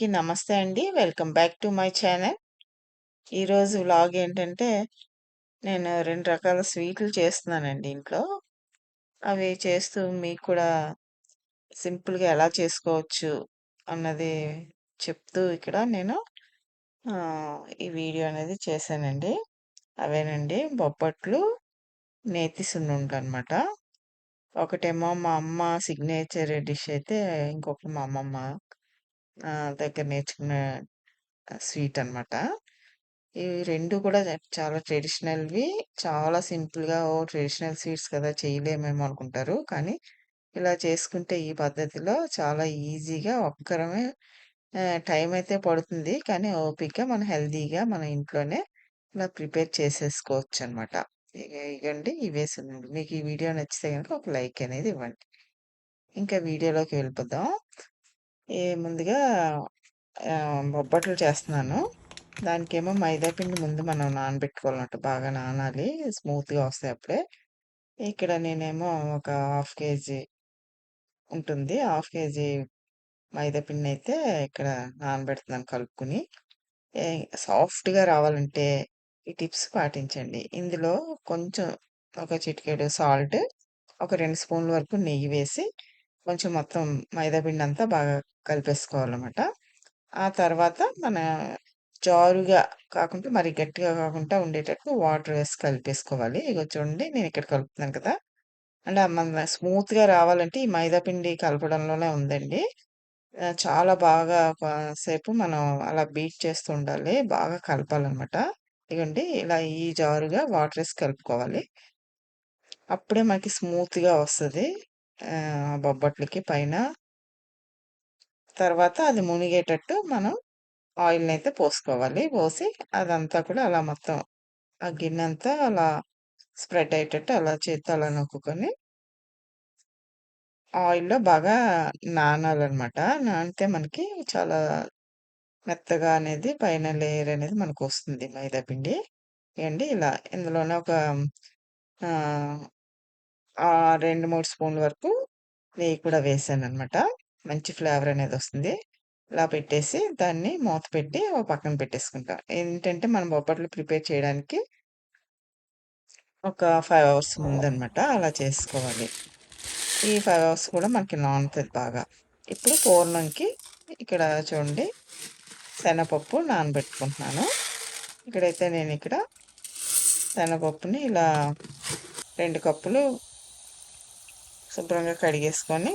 Hello అందరికీ నమస్తే అండి. Welcome back to my channel. ఈరోజు వ్లాగ్ ఏంటంటే, నేను రెండు రకాల స్వీట్లు చేస్తున్నానండి ఇంట్లో. అవి చేస్తూ మీకు కూడా సింపుల్‌గా ఎలా చేసుకోవచ్చు అన్నది చెప్తూ ఇక్కడ నేను ఈ వీడియో అనేది చేశానండి. అవేనండి బొప్పట్లు నేతి సున్నుండలనమాట. ఒకటేమో మా అమ్మ సిగ్నేచర్ డిష్ అయితే, ఇంకొకటి మా అమ్మమ్మ దగ్గర నేర్చుకున్న స్వీట్ అనమాట. ఇవి రెండు కూడా చాలా ట్రెడిషనల్‌వి. చాలా సింపుల్‌గా ఓ ట్రెడిషనల్ స్వీట్స్ కదా! చేయలేమేమో అనుకుంటారు. కానీ ఇలా చేసుకుంటే ఈ పద్ధతిలో చాలా ఈజీగా ఒక్కరమే టైం అయితే పడుతుంది. కానీ ఓపిక మనం హెల్తీగా మన ఇంట్లోనే ఇలా ప్రిపేర్ చేసేసుకోవచ్చనమాట. ఇగ ఇగండి ఇవే మీకు ఈ వీడియో నచ్చితే కనుక ఒక లైక్ అనేది ఇవ్వండి. ఇంకా వీడియోలోకి వెళ్ళిపోదాం. ఈ ముందుగా బొబ్బట్లు చేస్తున్నాను. దానికేమో మైదా పిండి ముందు మనం నానబెట్టుకోవాలన్నట్టు బాగా నానాలి. స్మూత్‌గా వస్తాయి అప్పుడే. ఇక్కడ నేనేమో ఒక హాఫ్ కేజీ ఉంటుంది. హాఫ్ కేజీ మైదా అయితే ఇక్కడ నానబెడుతున్నాను కలుపుకొని. ఏ సాఫ్ట్‌గా రావాలంటే ఈ టిప్స్ పాటించండి. ఇందులో కొంచెం ఒక చిటికెడు సాల్ట్, ఒక రెండు స్పూన్ల వరకు నెయ్యి వేసి, కొంచెం మొత్తం మైదా అంతా బాగా కలిపేసుకోవాలన్నమాట. ఆ తర్వాత మన జారుగా కాకుండా మరి గట్టిగా కాకుండా ఉండేటట్టు వాటర్ వేసి కలిపేసుకోవాలి. ఇక చూడండి నేను ఇక్కడ కలుపుతున్నాను కదా! అంటే మన స్మూత్‌గా రావాలంటే ఈ మైదా పిండి కలపడంలోనే ఉందండి. చాలా బాగా సేపు మనం అలా బీట్ చేస్తూ ఉండాలి. బాగా కలపాలన్నమాట. ఇగండి ఇలా ఈ జారుగా వాటర్ వేసి కలుపుకోవాలి. అప్పుడే మనకి స్మూత్‌గా వస్తుంది బొబ్బట్లకి పైన తర్వాత అది మునిగేటట్టు మనం ఆయిల్ని అయితే పోసుకోవాలి. పోసి అదంతా కూడా అలా మొత్తం ఆ గిన్నె అంతా అలా స్ప్రెడ్ అయ్యేటట్టు అలా చేత్తో అలా ఆయిల్‌లో బాగా నానాలన్నమాట నానితే మనకి చాలా మెత్తగా అనేది పైన లేయర్ అనేది మనకొస్తుంది మైదా పిండి. ఏండి ఇలా ఇందులోనే ఒక రెండు మూడు స్పూన్ల వరకు నెయ్యి కూడా వేసాను అనమాట మంచి ఫ్లేవర్ అనేది వస్తుంది ఇలా పెట్టేసి దాన్ని మూత పెట్టి ఓ పక్కన పెట్టేసుకుంటా. ఏంటంటే మనం బొబ్బట్లు ప్రిపేర్ చేయడానికి ఒక ఫైవ్ అవర్స్ ముందనమాట. అలా చేసుకోవాలి. ఈ ఫైవ్ అవర్స్ కూడా మనకి నానుతుంది బాగా. ఇప్పుడు పూర్ణంకి ఇక్కడ చూడండి శనగపప్పు నానబెట్టుకుంటున్నాను. ఇక్కడైతే నేను ఇక్కడ శనగపప్పుని ఇలా రెండు కప్పులు శుభ్రంగా కడిగేసుకొని,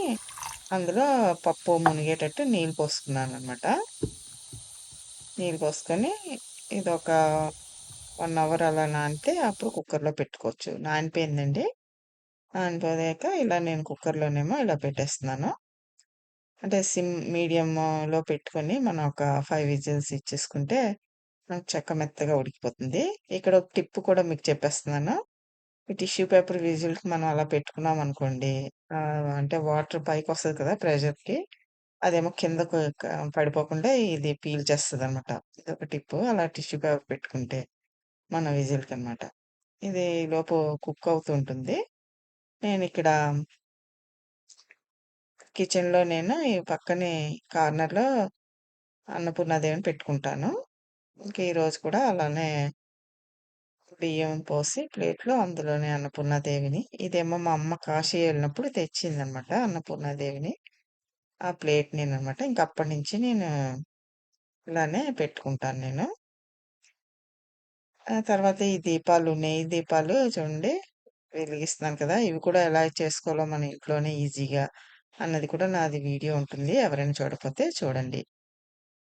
అందులో పప్పు మునిగేటట్టు నీళ్ళు పోసుకున్నాను అనమాట నీళ్ళు పోసుకొని ఇదొక వన్ అవర్ అలా నానితే అప్పుడు కుక్కర్‌లో పెట్టుకోవచ్చు. నానిపోయిందండి. నానిపోయాక ఇలా నేను కుక్కర్‌లోనేమో ఇలా పెట్టేస్తున్నాను. అంటే సిమ్ మీడియంలో పెట్టుకొని మనం ఒక ఫైవ్ విజిల్స్ ఇచ్చేసుకుంటే మనకు చెక్క మెత్తగా ఉడికిపోతుంది. ఇక్కడ ఒక టిప్ కూడా మీకు చెప్పేస్తున్నాను. ఈ టిష్యూ పేపర్ విజిల్‌కి మనం అలా పెట్టుకున్నామనుకోండి ఆహ్, అంటే వాటర్ పైకొస్తది కదా! ప్రెషర్‌కి అదేమో కిందకు క పడిపోకుండా ఇది పీల్ చేస్తదనమాట. ఇదొక టిప్పు. అలా టిష్యూ పేపర్ పెట్టుకుంటే మన విజిల్‌కనమాట. ఇది ఈలోపు కుక్ అవుతూ ఉంటుంది. నేనిక్కడ కిచెన్‌లో నేను ఈ పక్కనే కార్నర్‌లో అన్నపూర్ణాదేవిని పెట్టుకుంటాను. ఇంక ఈరోజు కూడా అలానే బియ్యం పోసి ప్లేట్‌లో అందులోనే అన్నపూర్ణాదేవిని ఇదేమో మా అమ్మ కాశీ వెళ్ళినప్పుడు తెచ్చిందనమాట అన్నపూర్ణాదేవిని. ఆ ప్లేట్ నేను అనమాట ఇంక అప్పటినుంచి నేను ఇలానే పెట్టుకుంటాను నేను. ఆ తర్వాత ఈ దీపాలు నెయ్యి దీపాలు చూడండి వెలిగిస్తున్నాను కదా! ఇవి కూడా ఎలా చేసుకోవాలో మన ఇంట్లోనే ఈజీగా అన్నది కూడా నాది వీడియో ఉంటుంది. ఎవరైనా చూడకపోతే చూడండి.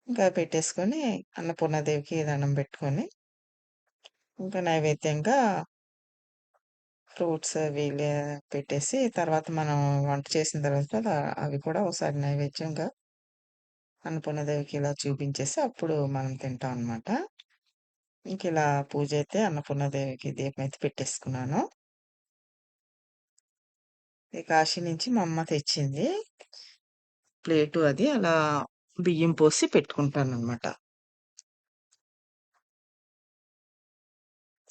ఇంకా పెట్టేసుకొని అన్నపూర్ణాదేవికి దండం పెట్టుకొని ఇంకా నైవేద్యంగా ఫ్రూట్స్ అవి పెట్టేసి తర్వాత మనం వంట చేసిన తర్వాత అవి కూడా ఒకసారి నైవేద్యంగా అన్నపూర్ణదేవికి ఇలా చూపించేసి అప్పుడు మనం తింటాం అనమాట. ఇంక ఇలా పూజ అయితే అన్నపూర్ణదేవికి దీపం అయితే పెట్టేసుకున్నాను. ఈ కాశీ నుంచి మా అమ్మ తెచ్చింది. ప్లేటు అది అలా బియ్యం పోసి పెట్టుకుంటాననమాట.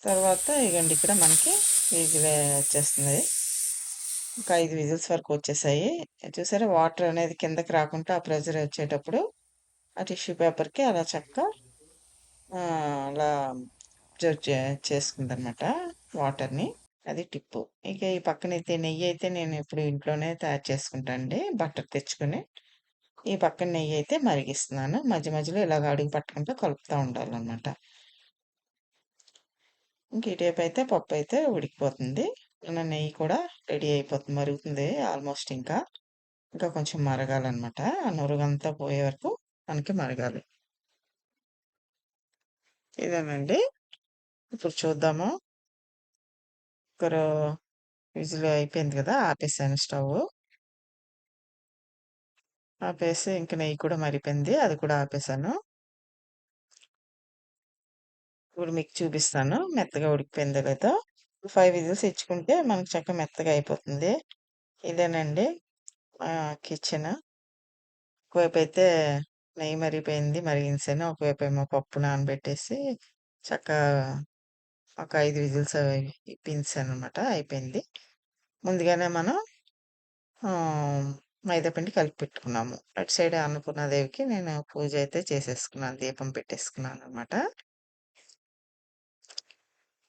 తర్వాత ఇగండి ఇక్కడ మనకి విజిల్ వచ్చేస్తుంది. ఒక ఐదు విజిల్స్ వరకు వచ్చేసాయి. చూసారా వాటర్ అనేది కిందకి రాకుండా ఆ ప్రెజర్ వచ్చేటప్పుడు ఆ టిష్యూ పేపర్‌కి అలా చక్కగా అలా అబ్జర్వ్ చే చేసుకుందనమాట వాటర్‌ని. అది టిప్పు. ఇక ఈ పక్కనైతే నెయ్యయితే నేను ఇప్పుడు ఇంట్లోనే తయారు చేసుకుంటానండి బట్టర్ తెచ్చుకొని. ఈ పక్కన నెయ్యి అయితే మరిగిస్తున్నాను. మధ్య మధ్యలో ఇలాగ అడుగు పట్టకుండా కలుపుతూ ఉండాలన్నమాట ఇంక పప్పు అయితే ఉడికిపోతుంది. మన నెయ్యి కూడా రెడీ అయిపోతుంది. మరుగుతుంది ఆల్మోస్ట్ ఇంకా. ఇంకా కొంచెం మరగాలన్నమాట ఆ నురుగంతా పోయే వరకు మనకి మరగాలి. ఇదేనండి. ఇప్పుడు చూద్దాము. ఒకరు విజులు అయిపోయింది కదా ఆపేసాను స్టవ్ ఆపేసి ఇంక నెయ్యి కూడా మరిపోయింది అది కూడా ఆపేసాను. ఇప్పుడు మీకు చూపిస్తాను. మెత్తగా ఉడికిపోయిందో లేదో. ఫైవ్ విజిల్స్ ఇచ్చుకుంటే మనకు చక్కగా మెత్తగా అయిపోతుంది. ఇదేనండి కిచెన్ ఒకవైపు అయితే నెయ్యి మరిగిపోయింది. మరిగించాను. ఒకవైపేమో పప్పు నానబెట్టేసి చక్కగా ఒక ఐదు విజిల్స్ ఇప్పించాను అనమాట అయిపోయింది. ముందుగానే మనం మైదాపిండి కలిపి పెట్టుకున్నాము. అటు సైడ్ అన్నపూర్ణాదేవికి నేను పూజ అయితే చేసేసుకున్నాను. దీపం పెట్టేసుకున్నాను అనమాట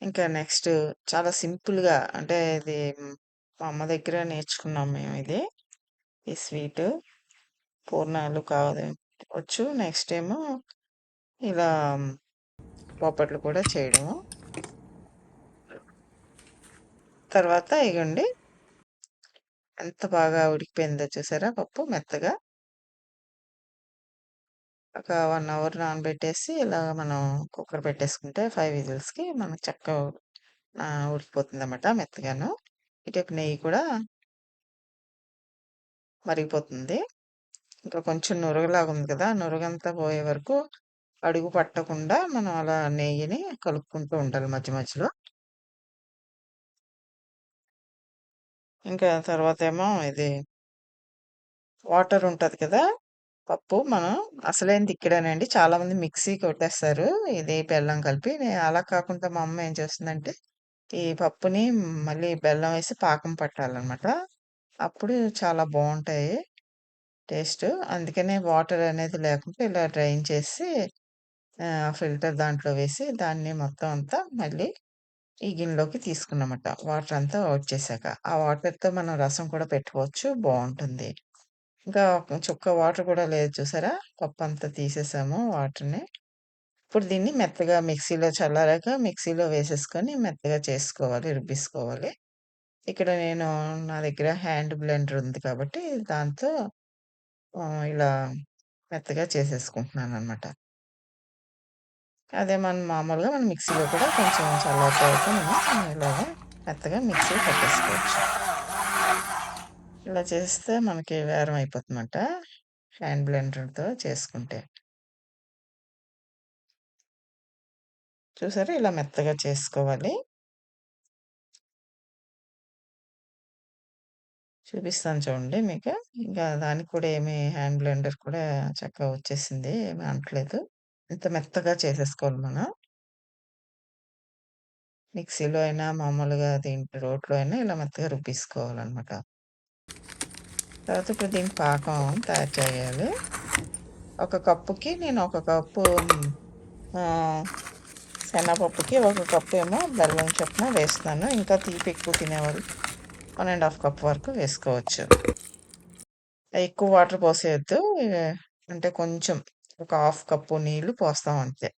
ఇంకా నెక్స్ట్ చాలా సింపుల్‌గా అంటే ఇది మా అమ్మ దగ్గర నేర్చుకున్నాం మేము ఇది. ఈ స్వీటు. పూర్ణాలు కాదు వచ్చు. నెక్స్ట్ ఏమో ఇలా పోపట్లు కూడా చేయడము. తర్వాత ఇగోండి ఎంత బాగా ఉడికిపోయిందో చూసారా పప్పు మెత్తగా. ఒక వన్ అవర్ నానబెట్టేసి ఇలా మనం కుక్కర్ పెట్టేసుకుంటే ఫైవ్ విజిల్స్‌కి మనకు చక్కగా ఉడికిపోతుంది ఉడికిపోతుందన్నమాట మెత్తగాను. ఇటువైపు నెయ్యి కూడా మరిగిపోతుంది. ఇంకా కొంచెం నురగలాగా ఉంది కదా! ఆ నురగంతా పోయే వరకు అడుగు పట్టకుండా మనం అలా నెయ్యిని కలుపుకుంటూ ఉండాలి మధ్య మధ్యలో. ఇంకా తర్వాత ఏమో ఇది వాటర్ ఉంటుంది కదా! పప్పు మనం అసలైంది ఇక్కడేనండి. చాలామంది మిక్సీ కొట్టేస్తారు. ఇది బెల్లం కలిపి. నేను అలా కాకుండా మా అమ్మ ఏం చేస్తుందంటే, ఈ పప్పుని మళ్ళీ బెల్లం వేసి పాకం పట్టాలన్నమాట అప్పుడు చాలా బాగుంటాయి టేస్ట్ అందుకనే వాటర్ అనేది లేకుండా ఇలా డ్రైన్ చేసి ఫిల్టర్ దాంట్లో వేసి దాన్ని మొత్తం అంతా మళ్ళీ ఈ గిన్నెలోకి తీసుకున్నామట. వాటర్ అంతా వచ్చేసాక. ఆ వాటర్‌తో మనం రసం కూడా పెట్టుకోవచ్చు. బాగుంటుంది ఇంకా చుక్క వాటర్ కూడా లేదు చూసారా? పప్పంతా తీసేసాము వాటర్‌ని. ఇప్పుడు దీన్ని మెత్తగా మిక్సీలో చల్లారాక మిక్సీలో వేసేసుకొని మెత్తగా చేసుకోవాలి. రుబ్బిసుకోవాలి ఇక్కడ నేను నా దగ్గర హ్యాండ్ బ్లెండర్ ఉంది కాబట్టి దాంతో ఇలా మెత్తగా చేసేసుకుంటున్నాను అనమాట అదే మనం మామూలుగా మనం మిక్సీలో కూడా కొంచెం చల్లారిన మనం ఇలాగా మెత్తగా మిక్సీ పట్టేసుకోవచ్చు. ఇలా చేస్తే మనకి వేరం అయిపోతుందన్నమాట. హ్యాండ్ బ్లెండర్‌తో చేసుకుంటే. చూసారా? ఇలా మెత్తగా చేసుకోవాలి. చూపిస్తాను చూడండి మీకు. ఇంకా దానికి కూడా ఏమి హ్యాండ్ బ్లెండర్ కూడా చక్కగా వచ్చేసింది. ఏమి అనట్లేదు ఇంత మెత్తగా చేసేసుకోవాలి మనం. మిక్సీలో అయినా, మామూలుగా దీంట్లో రోట్లో అయినా ఇలా మెత్తగా రుబ్బేసుకోవాలనమాట. తర్వాత ఇప్పుడు దీని పాకం తయారు చేయాలి. ఒక కప్పుకి నేను ఒక కప్పు శనగపప్పుకి ఒక కప్పు ఏమో బెల్లం చొప్పున వేస్తున్నాను. ఇంకా తీపి ఎక్కువ తినేవారు వన్ అండ్ హాఫ్ కప్ వరకు వేసుకోవచ్చు. ఎక్కువ వాటర్ పోసేయద్దు అంటే కొంచెం ఒక హాఫ్ కప్పు నీళ్ళు పోస్తాం అంతే.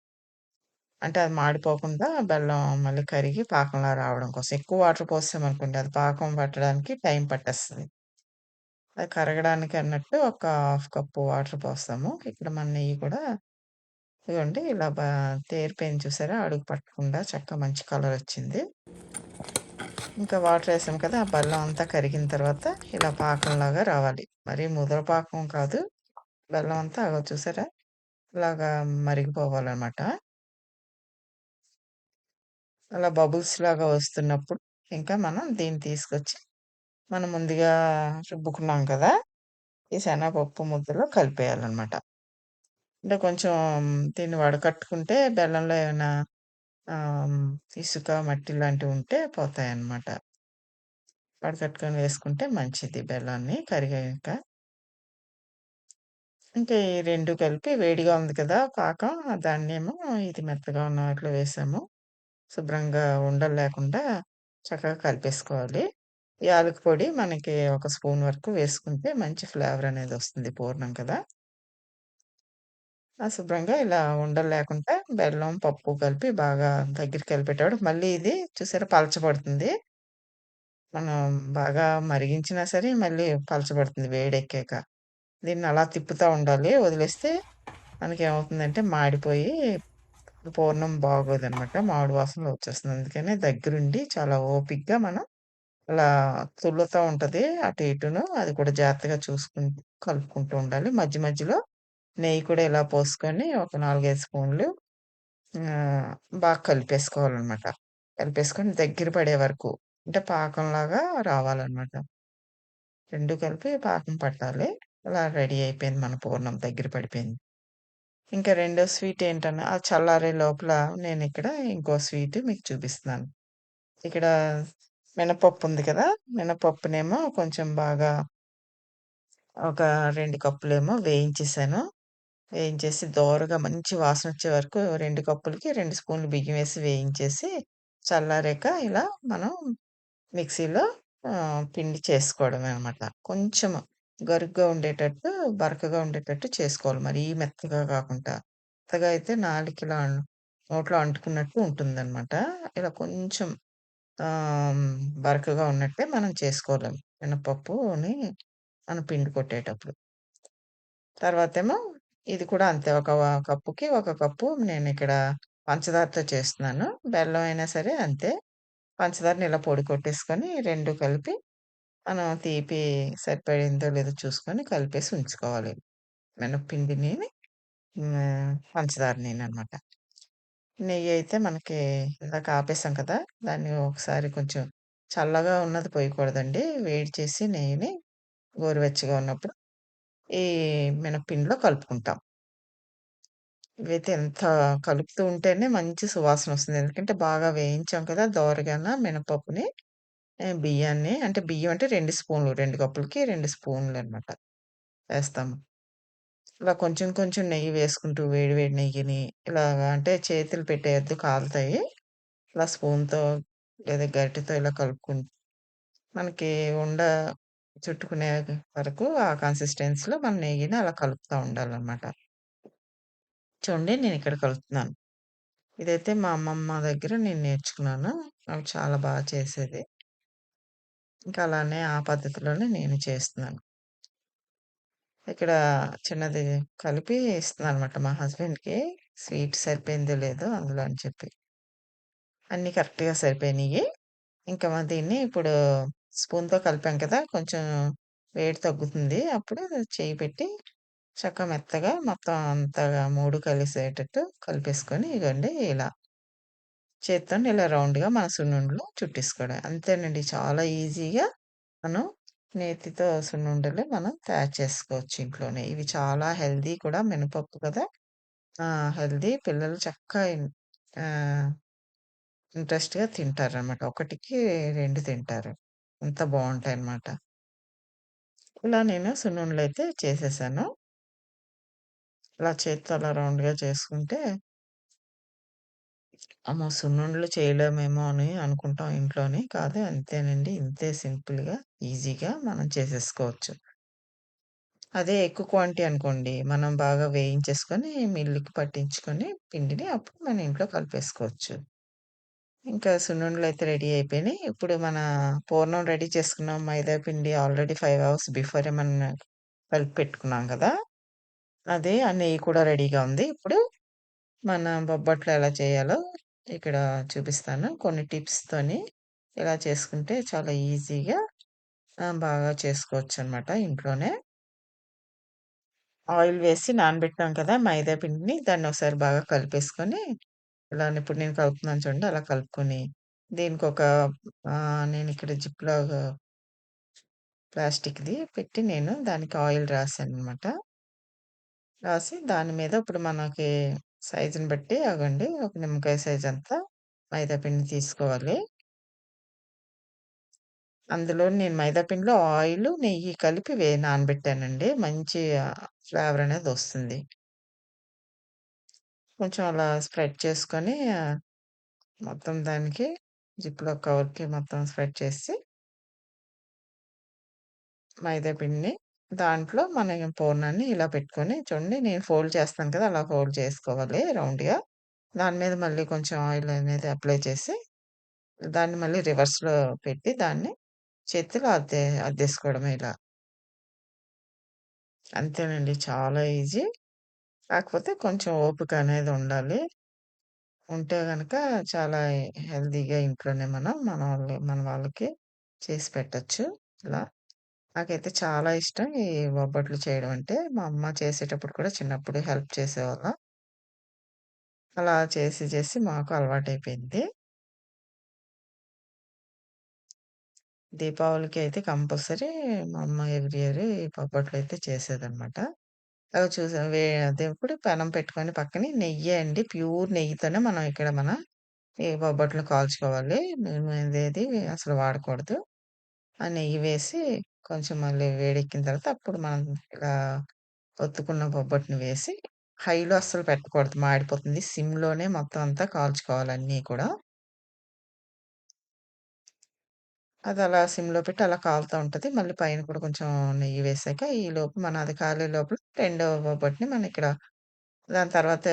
అంటే అది మాడిపోకుండా బెల్లం మళ్ళీ కరిగి పాకంలో రావడం కోసం. ఎక్కువ వాటర్ పోసామనుకోండి అది పాకం పట్టడానికి టైం పట్టేస్తుంది అది కరగడానికి అన్నట్టు ఒక హాఫ్ కప్పు వాటర్ పోస్తాము. ఇక్కడ మన నెయ్యి కూడా ఇదిగోండి ఇలా బా తేరిపోయింది చూసారా? అడుగు పట్టకుండా చక్కగా మంచి కలర్ వచ్చింది ఇంకా వాటర్ వేసాం కదా! ఆ బెల్లం అంతా కరిగిన తర్వాత ఇలా పాకంలాగా రావాలి. మరి ముదర పాకం కాదు. బెల్లం అంతా అగో చూసారా? ఇలాగా మరిగిపోవాలన్నమాట అలా బబుల్స్ లాగా వస్తున్నప్పుడు ఇంకా మనం దీన్ని తీసుకొచ్చి మనం ముందుగా రుబ్బుకున్నాం కదా! ఈ శనగపప్పు ముద్దలో కలిపేయాలన్నమాట అంటే కొంచెం దీన్ని వడకట్టుకుంటే బెల్లంలో ఏమైనా ఇసుక, మట్టి లాంటివి ఉంటే పోతాయన్నమాట. వడకట్టుకొని వేసుకుంటే మంచిది బెల్లాన్ని కరిగాక. ఇంకా ఈ రెండు కలిపి వేడిగా ఉంది కదా పాకం, దాన్నేమో ఇది మెత్తగా ఉన్న వాటిలో వేసాము. శుభ్రంగా ఉండలు లేకుండా చక్కగా కలిపేసుకోవాలి. యాలక పొడి మనకి ఒక స్పూన్ వరకు వేసుకుంటే మంచి ఫ్లేవర్ అనేది వస్తుంది పూర్ణం కదా! అశుభ్రంగా శుభ్రంగా ఇలా ఉండలు లేకుండా బెల్లం, పప్పు కలిపి బాగా దగ్గరికి కలిపేటప్పుడు మళ్ళీ ఇది చూసారా పలచబడుతుంది. మనం బాగా మరిగించినా సరే మళ్ళీ పలచబడుతుంది వేడెక్కాక. దీన్ని అలా తిప్పుతూ ఉండాలి. వదిలేస్తే మనకేమవుతుందంటే మాడిపోయి పూర్ణం బాగోదనమాట. మామిడి వాసనలో వచ్చేస్తుంది. అందుకని దగ్గరుండి చాలా ఓపిక్గా మనం అలా తుల్లుతూ ఉంటుంది అటు ఇటును. అది కూడా జాగ్రత్తగా చూసుకుంటూ కలుపుకుంటూ ఉండాలి. మధ్య మధ్యలో నెయ్యి కూడా ఇలా పోసుకొని ఒక 4, 5 స్పూన్లు బాగా కలిపేసుకోవాలనమాట. కలిపేసుకొని దగ్గర పడే వరకు అంటే పాకంలాగా రావాలన్నమాట రెండు కలిపి పాకం పట్టాలి. అలా రెడీ అయిపోయింది మన పూర్ణం దగ్గర పడిపోయింది. ఇంకా రెండో స్వీట్ ఏంటన్నా ఆ చల్లారే లోపల నేను ఇక్కడ ఇంకో స్వీట్ మీకు చూపిస్తున్నాను. ఇక్కడ మినపప్పు ఉంది కదా! మినపప్పునేమో కొంచెం బాగా ఒక రెండు కప్పులేమో వేయించేసాను. వేయించేసి దోరగా మంచి వాసన వచ్చే వరకు రెండు కప్పులకి రెండు స్పూన్లు బియ్యం వేసి వేయించేసి, చల్లారాక ఇలా మనం మిక్సీలో పిండి చేసుకోవడమే అనమాట. కొంచెం గరుగ్గా ఉండేటట్టు, బరకగా ఉండేటట్టు చేసుకోవాలి. మరీ మెత్తగా కాకుండా. మెత్తగా అయితే నాలుగు కిలో నోట్లో అంటుకున్నట్టు ఉంటుందన్నమాట ఇలా కొంచెం బరకగా ఉన్నట్టే మనం చేసుకోలేము మినపప్పుని మనం పిండి కొట్టేటప్పుడు. తర్వాతేమో ఇది కూడా అంతే. ఒక కప్పుకి ఒక కప్పు నేను ఇక్కడ పంచదారతో చేస్తున్నాను. బెల్లం అయినా సరే అంతే. పంచదారని ఇలా పొడి కొట్టేసుకొని రెండు కలిపి మనం తీపి సరిపడిందో లేదో చూసుకొని కలిపేసి ఉంచుకోవాలి. మినప్పిండిని పంచదారని అనమాట నెయ్యయితే మనకి ఇందాక ఆపేసాం కదా! దాన్ని ఒకసారి కొంచెం చల్లగా ఉన్నది పోయకూడదండి. వేడి చేసి నెయ్యిని గోరువెచ్చగా ఉన్నప్పుడు ఈ మినప్పిండిలో కలుపుకుంటాం. ఇవైతే ఎంత కలుపుతూ ఉంటేనే మంచి సువాసనొస్తుంది. ఎందుకంటే బాగా వేయించాం కదా! దోరగాన మినపప్పుని, ఆహ్, బియ్యాన్ని అంటే బియ్యం అంటే 2 స్పూన్లు 2 కప్పులకి 2 స్పూన్లనమాట వేస్తాము. ఇలా కొంచెం కొంచెం నెయ్యి వేసుకుంటూ వేడి వేడి నెయ్యిని ఇలాగా అంటే చేతులు పెట్టేయద్దు కాలుతాయి. ఇలా స్పూన్‌తో లేదా గరిటెతో ఇలా కలుపుకుంటూ మనకి ఉండ చుట్టుకునే వరకు ఆ కన్సిస్టెన్సీలో మనం నెయ్యిని అలా కలుపుతూ ఉండాలన్నమాట చూడండి ఇక్కడ కలుపుతున్నాను. ఇదైతే మా అమ్మమ్మ దగ్గర నేను నేర్చుకున్నాను. అవి చాలా బాగా చేసేది. ఇంకా అలానే ఆ పద్ధతిలోనే నేను చేస్తున్నాను. ఇక్కడ చిన్నది కలిపి ఇస్తున్నాననమాట మా హస్బెండ్‌కి. స్వీట్ సరిపోయిందో లేదో అందులో అని చెప్పి. అన్నీ కరెక్ట్‌గా సరిపోయినాయి ఇంకా మా దీన్ని ఇప్పుడు స్పూన్‌తో కలిపాం కదా! కొంచెం వేడి తగ్గుతుంది. అప్పుడు చేయి పెట్టి చక్క మెత్తగా మొత్తం అంతగా మూడు కలిసేటట్టు కలిపేసుకొని ఇగోండి ఇలా చేత్తో ఇలా రౌండ్‌గా మన సున్నుండలు చుట్టేసుకోవడం అంతేనండి చాలా ఈజీగా మనం నేతితో సున్నుండలు మనం తయారు చేసుకోవచ్చు ఇంట్లోనే. ఇవి చాలా హెల్దీ కూడా మినపప్పు కదా! ఆ! పిల్లలు చక్కగా ఇన్ ఆహ్, ఇంట్రెస్ట్‌గా తింటారనమాట. ఒకటికి 2 తింటారు. అంత బావుంటాయన్నమాట. ఇలా నేను సున్నుండలైతే చేసేసాను. ఇలా చేత్తో అలా రౌండ్‌గా చేసుకుంటే అమ్మో! సున్నుండలు చేయలేమేమో అని అనుకుంటాం ఇంట్లోని. కాదు అంతేనండి. ఇంతే సింపుల్‌గా, ఈజీగా మనం చేసేసుకోవచ్చు. అదే ఎక్కువ క్వాంటిటీ అనుకోండి, మనం బాగా వేయించేసుకొని మిల్లుకి పట్టించుకొని పిండిని అప్పుడు మన ఇంట్లో కలిపేసుకోవచ్చు. ఇంకా సున్నుండలైతే రెడీ అయిపోయినాయి. ఇప్పుడు మన పూర్ణం రెడీ చేసుకున్నాం మైదా పిండి ఆల్రెడీ 5 అవర్స్ బిఫోరే మనం కలిపి పెట్టుకున్నాం కదా! అదే ఆ నెయ్యి కూడా రెడీగా ఉంది. ఇప్పుడు మన బొబ్బట్లు ఎలా చేయాలో ఇక్కడ చూపిస్తాను. కొన్ని టిప్స్‌తోని ఇలా చేసుకుంటే చాలా ఈజీగా బాగా బాగా చేసుకోవచ్చనమాట ఇంట్లోనే. ఆయిల్ వేసి నానబెట్టాం కదా! మైదా పిండిని దాన్ని ఒకసారి బాగా కలిపేసుకొని, ఇలా ఇప్పుడు నేను కలుపుతున్నాను చూడండి అలా కలుపుకొని, దీనికొక నేను ఇక్కడ జిప్లో ప్లాస్టిక్‌ది పెట్టి నేను దానికి ఆయిల్ రాసాననమాట. రాసి దాని మీద ఇప్పుడు మనకి సైజుని బట్టి అగండి ఒక నిమ్మకాయ సైజంతా మైదా పిండి తీసుకోవాలి. అందులో నేను మైదా పిండిలో నెయ్యి కలిపి వే నానబెట్టానండి. మంచి ఫ్లేవర్ అనేది వస్తుంది. కొంచెం అలా స్ప్రెడ్ చేసుకొని మొత్తం దానికి జిప్‌లో కవర్‌కి మొత్తం స్ప్రెడ్ చేసి మైదా పిండిని దాంట్లో మనం పూర్ణాన్ని ఇలా పెట్టుకొని చూడండి నేను ఫోల్డ్ చేస్తాను కదా! అలా ఫోల్డ్ చేసుకోవాలి రౌండ్‌గా. దాని మీద మళ్ళీ కొంచెం ఆయిల్ అనేది అప్లై చేసి, దాన్ని మళ్ళీ రివర్స్‌లో పెట్టి దాన్ని చేతిలో అద్దే అద్దేసుకోవడమే ఇలా. అంతేనండి. చాలా ఈజీ. కాకపోతే కొంచెం ఓపిక అనేది ఉండాలి. ఉంటే కనుక చాలా హెల్తీగా ఇంట్లోనే మనం మన వాళ్ళు మన వాళ్ళకి చేసి పెట్టచ్చు ఇలా. నాకైతే చాలా ఇష్టం ఈ బొబ్బట్లు చేయడం అంటే. మా అమ్మ చేసేటప్పుడు కూడా చిన్నప్పుడు హెల్ప్ చేసేవాళ్ళం. అలా చేసి చేసి మాకు అలవాటైపోయింది. దీపావళికి అయితే కంపల్సరీ మా అమ్మ ఎవ్రీ ఇయర్ ఈ బొబ్బట్లయితే చేసేదన్నమాట అవి చూసాం వే అదెప్పుడు పెనం పెట్టుకొని పక్కనే నెయ్యి అండి. ప్యూర్ నెయ్యితోనే మనం ఇక్కడ మన ఈ బొబ్బట్లు కాల్చుకోవాలి. నూనె అనేది అసలు వాడకూడదు. ఆ నెయ్యి వేసి కొంచెం మళ్ళీ వేడెక్కిన తర్వాత అప్పుడు మనం ఇలా ఒత్తుకున్న బొబ్బట్టుని వేసి హైలో అస్సలు పెట్టకూడదు మాడిపోతుంది. సిమ్‌లోనే మొత్తం అంతా కాల్చుకోవాలి అన్నీ కూడా. అది అలా సిమ్‌లో పెట్టి అలా కాలుతూ ఉంటుంది మళ్ళీ పైన కూడా కొంచెం నెయ్యి వేసాక ఈ లోపు మన అది కాలే లోపల రెండో బొబ్బట్ని మనం ఇక్కడ దాని తర్వాత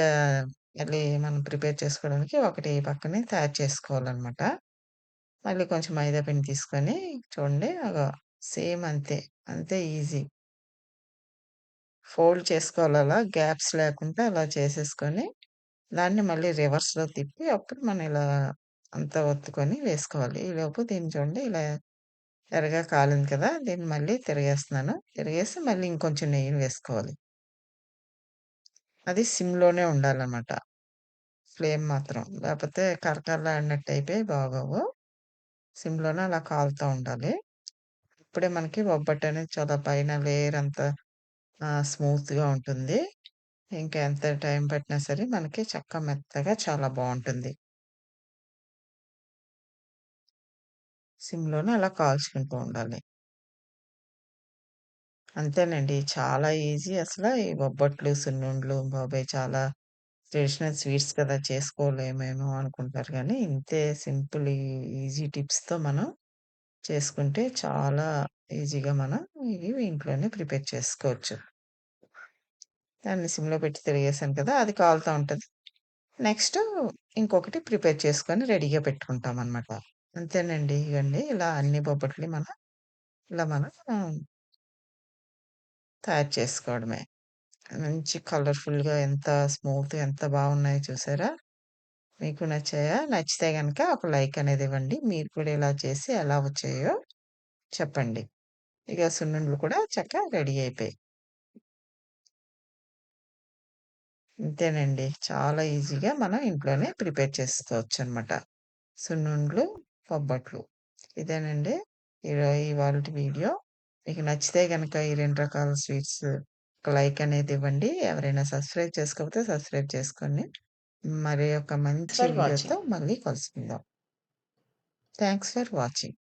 మళ్ళీ మనం ప్రిపేర్ చేసుకోవడానికి ఒకటి పక్కనే తయారు చేసుకోవాలన్నమాట మళ్ళీ కొంచెం మైదా పిండి తీసుకొని చూడండి సేమ్ అంతే. అంతే ఈజీ. ఫోల్డ్ చేసుకోవాలి అలా గ్యాప్స్ లేకుండా అలా చేసేసుకొని, దాన్ని మళ్ళీ రివర్స్‌లో తిప్పి అప్పుడు మనం ఇలా అంతా ఒత్తుకొని వేసుకోవాలి. ఈలోపు దీన్ని చూడండి ఇలా ఎర్రగా కాలింది కదా! దీన్ని మళ్ళీ తిరిగేస్తున్నాను. తిరిగేసి మళ్ళీ ఇంకొంచెం నెయ్యిని వేసుకోవాలి. అది సిమ్‌లోనే ఉండాలన్నమాట ఫ్లేమ్ మాత్రం. లేపోతే కరకరలాడినట్టు అయిపోయి బాగోవు. సిమ్‌లోనే అలా కాలుతా ఉండాలి. ఇప్పుడే మనకి బొబ్బట్టనేది చాలా పైన లేయర్ అంతా స్మూత్‌గా ఉంటుంది. ఇంకా ఎంత టైం పట్టినా సరే మనకి చక్క మెత్తగా చాలా బాగుంటుంది సిమ్‌లోనే అలా కాల్చుకుంటూ ఉండాలి. అంతేనండి. చాలా ఈజీ అసలు ఈ బొబ్బట్లు, సున్నుండలు బాబాయ్ చాలా ట్రెడిషనల్ స్వీట్స్ కదా! చేసుకోలేమేమో అనుకుంటారు కానీ ఇంతే సింపుల్ ఈజీ టిప్స్‌తో మనం చేసుకుంటే చాలా ఈజీగా మనం ఇవి ఇంట్లోనే ప్రిపేర్ చేసుకోవచ్చు. దాన్ని సిమ్‌లో పెట్టి తిరిగేసాను కదా! అది కాలుతా ఉంటుంది నెక్స్ట్ ఇంకొకటి ప్రిపేర్ చేసుకొని రెడీగా పెట్టుకుంటాం అనమాట అంతేనండి. ఇగండి ఇలా అన్ని బొబ్బట్లు మనం ఇలా మనం తయారు చేసుకోవడమే. మంచి కలర్‌ఫుల్‌గా ఎంత స్మూత్ ఎంత బాగున్నాయో చూసారా? మీకు నచ్చాయా? నచ్చితే కనుక ఒక లైక్ అనేది ఇవ్వండి. మీరు కూడా ఇలా చేసి ఎలా వచ్చాయో చెప్పండి. ఇక సున్నుండలు కూడా చక్కగా రెడీ అయిపోయాయి. ఇంతేనండి. చాలా ఈజీగా మనం ఇంట్లోనే ప్రిపేర్ చేసుకోవచ్చు అనమాట సున్నుండలు, బొబ్బట్లు. ఇదేనండి ఇరో ఇవాల్టి వీడియో. మీకు నచ్చితే కనుక ఈ రెండు రకాల స్వీట్స్ ఒక లైక్ అనేది ఇవ్వండి. ఎవరైనా సబ్స్క్రైబ్ చేసుకోకపోతే సబ్స్క్రైబ్ చేసుకోండి. మరి ఒక మంచి వీడియోతో. మళ్ళీ కలుసుకుందాం. Thanks for watching.